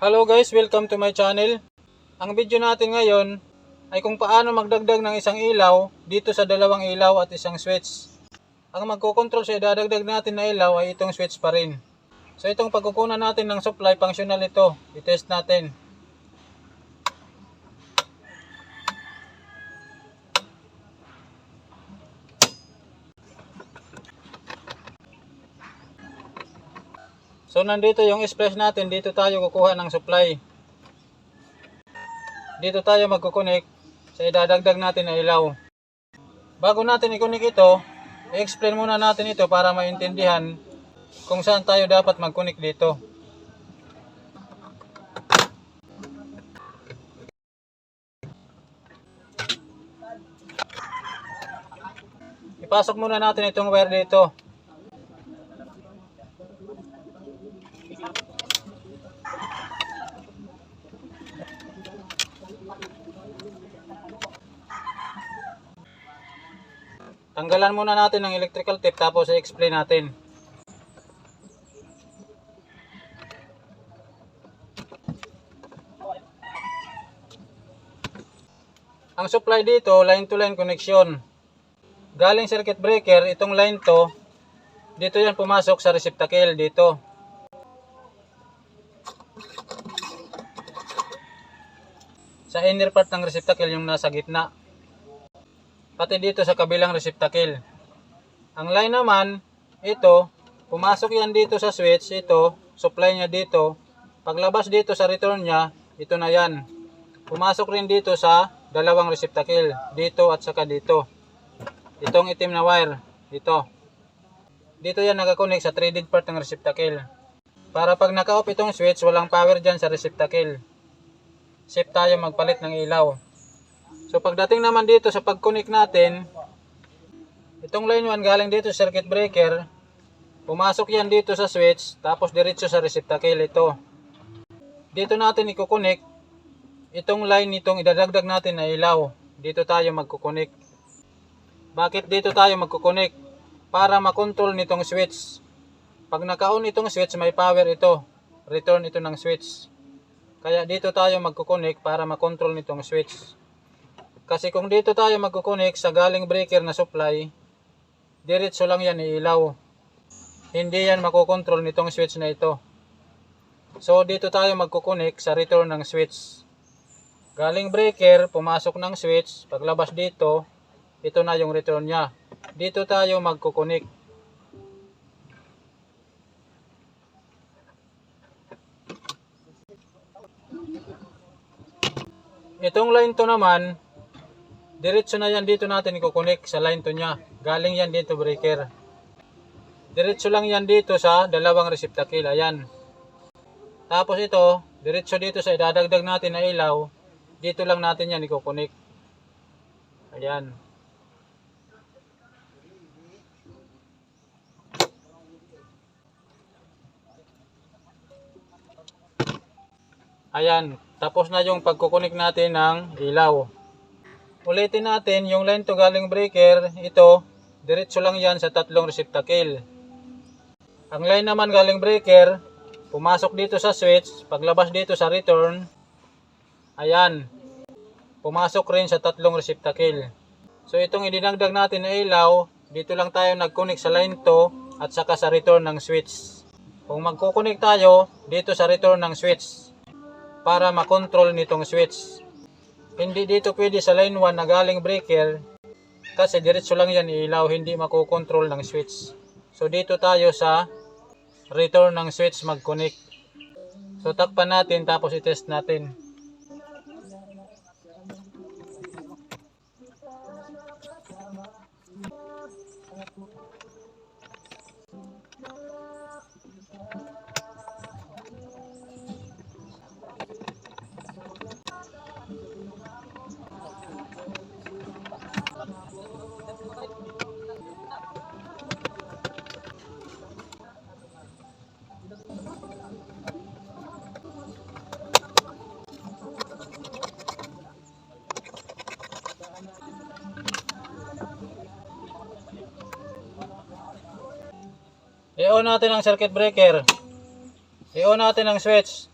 Hello guys, welcome to my channel. Ang video natin ngayon ay kung paano magdagdag ng isang ilaw dito sa dalawang ilaw at isang switch. Ang magkocontrol sa idadagdag natin na ilaw ay itong switch pa rin. So itong pagkukunan natin ng supply, functional ito. I-test natin. So nandito yung express natin, dito tayo kukuha ng supply. Dito tayo magkukunik sa idadagdag natin na ilaw. Bago natin ikunik ito, i-explain muna natin ito para maintindihan kung saan tayo dapat magkunik dito. Ipasok muna natin itong wire dito. Tanggalan muna natin ng electrical tape tapos i-explain natin. Ang supply dito, line to line connection. Galing circuit breaker, itong line to, dito yan pumasok sa receptacle dito. Sa inner part ng receptacle yung nasa gitna pati dito sa kabilang receptacle. Ang line naman, ito, pumasok yan dito sa switch, ito, supply niya dito. Paglabas dito sa return niya, ito na yan. Pumasok rin dito sa dalawang receptacle, dito at saka dito. Itong itim na wire, dito. Dito yan nakakonek sa threaded part ng receptacle. Para pag naka-off itong switch, walang power dyan sa receptacle. Safe tayo magpalit ng ilaw. So pagdating naman dito sa pag-connect natin, itong line 1 galing dito sa circuit breaker, pumasok yan dito sa switch, tapos diretso sa receptacle ito. Dito natin i-connect itong line nitong idadagdag natin na ilaw. Dito tayo magkukonek. Bakit dito tayo magkukonek? Para makontrol nitong switch. Pag naka-on itong switch, may power ito. Return ito ng switch. Kaya dito tayo magkukonek para makontrol nitong switch. Kasi kung dito tayo magkukunik sa galing breaker na supply, diretso lang yan iilaw. Hindi yan makokontrol nitong switch na ito. So dito tayo magkukunik sa return ng switch. Galing breaker, pumasok ng switch, paglabas dito, ito na yung return niya. Dito tayo magkukunik. Itong line to naman, Diretso na yan dito natin ikukunik sa line to niya. Galing yan dito breaker. Diretso lang yan dito sa dalawang receptacle. Ayan. Tapos ito, diretso dito sa idadagdag natin na ilaw. Dito lang natin yan ikukunik. Ayan. Ayan. Tapos na yung pagkukunik natin ng ilaw. Ulitin natin yung line to galing breaker, ito, diretso lang yan sa tatlong receptacle. Ang line naman galing breaker, pumasok dito sa switch, paglabas dito sa return, ayan, pumasok rin sa tatlong receptacle. So itong idinagdag natin na ilaw, dito lang tayo nag-connect sa line to at saka sa return ng switch. Kung magkukunik tayo dito sa return ng switch para makontrol nitong switch. Hindi dito pwede sa line 1 na galing breaker kasi diretso lang yan ilaw, hindi makokontrol ng switch. So dito tayo sa return ng switch mag-connect. So takpan natin tapos i-test natin. I-on natin ang circuit breaker. I-on natin ang switch.